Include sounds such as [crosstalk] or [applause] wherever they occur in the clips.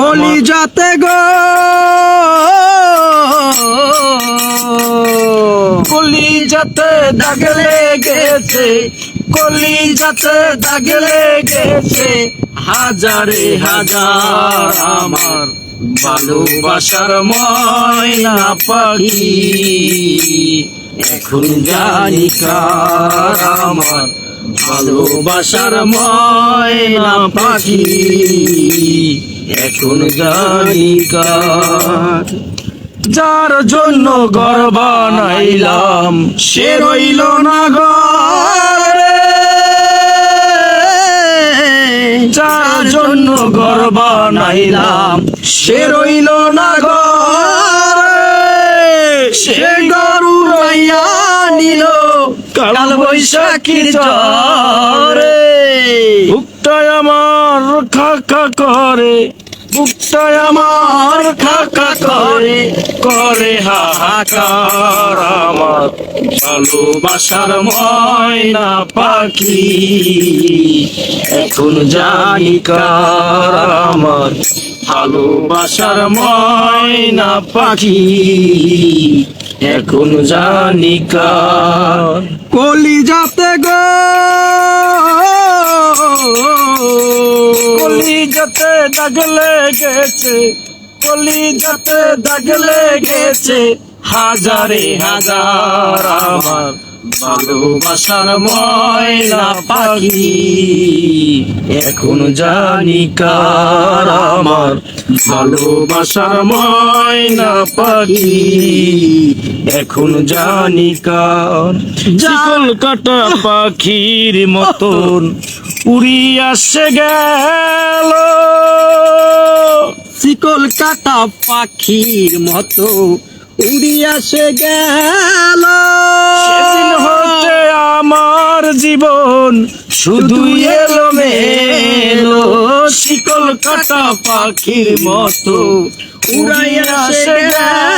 কলিজাতে গো। কলিজাতে দাগ লেগেছে, কলিজাতে দাগ লেগেছে। হাজারে হাজার আমার ভালোবাসার ময়না পাখি। এখন জানি কার আমার ভালোবাসার ময়না পাখি। এখন জানি কার। যার জন্য ঘর বানাইলাম, সে রইল না ঘরে। যার জন্য ঘর বানাইলাম, সে রইল না ঘরে। সে গরু রইয়া নিল, কাল বৈশাখীর ঝরে বুকটায় আমার খাকা করে বুকটায় আমার খাকা করে করে হাহাকার আমার। ভালোবাসার ময়না পাখি, এখন জানি কার আমার। ভালোবাসার ময়না পাখি, এখন জানি কার। কলিজাতে গো। কলিজাতে দাগ লেগেছে কলিজাতে দাগ লেগেছে হাজারে হাজার আমার ভালোবাসার ময়না পাখি। এখন জানি কার আমার ভালোবাসার ময়না পাখি। এখন জানি কার চিকল কাটা [laughs] পাখির মতন। উড়িয়া সে গেল। শিকল কাটা পাখির মতো উড়িয়া সে গেল। সেদিন হতে আমার জীবন শুধু এলো মেলো শিকল কাটা পাখির মতো উড়াইয়া সে গেল।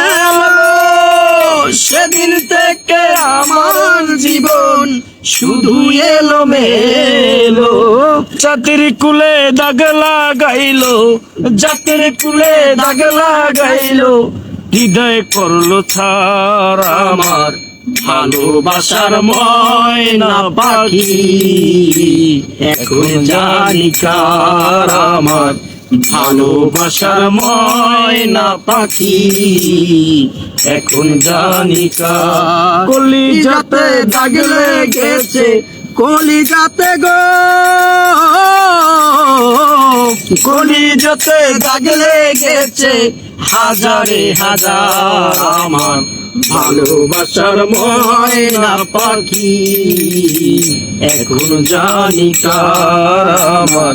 সেদিন থেকে আমার জীবন শুধু এলো মেলো জাতির কুলে দাগ লাগাইলো, জাতির কুলে দাগ লাগাইলো। হৃদয় করল ছার আমার, ভালোবাসার ময়না পাখি। এখন জানি কার আমার ভালোবাসার ময়না পাখি, এখন জানি কার। কলিজাতে দাগ লেগেছে, কলিজাতে গো। কলিজাতে দাগ লেগেছে, হাজারে হাজার আমার ভালোবাসার ময়না পাখি, এখন জানিকার আমার